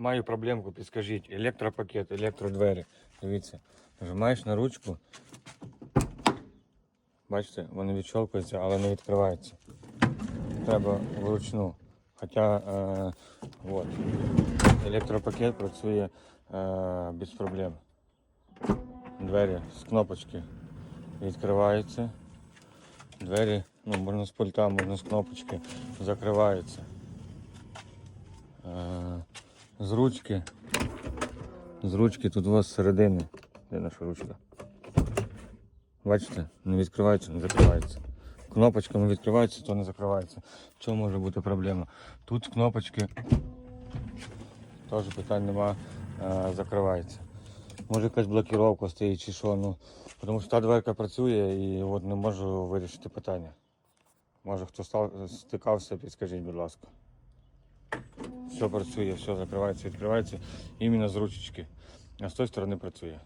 Маю проблемку, підскажіть. Електропакет, електродвері. Дивіться, нажимаєш на ручку. Бачите, вони відщолкуються, але не відкриваються. Треба вручну. Хоча е, от, електропакет працює е, без проблем. Двері з кнопочки відкриваються. Двері, ну, можна з пульта, можна з кнопочки, закриваються. З ручки. З ручки тут у вас середини. Де наша ручка? Бачите, не відкривається, не закривається. Кнопочками відкривається, то не закривається. В чому може бути проблема? Тут кнопочки теж питань нема, е, закривається. Може якась блокіровка стоїть чи що, ну. Тому що та дверка працює і от не можу вирішити питання. Може хто стикався, підскажіть, будь ласка. Все працює, все закривається, відкривається іменно з ручечки. А з тої сторони працює.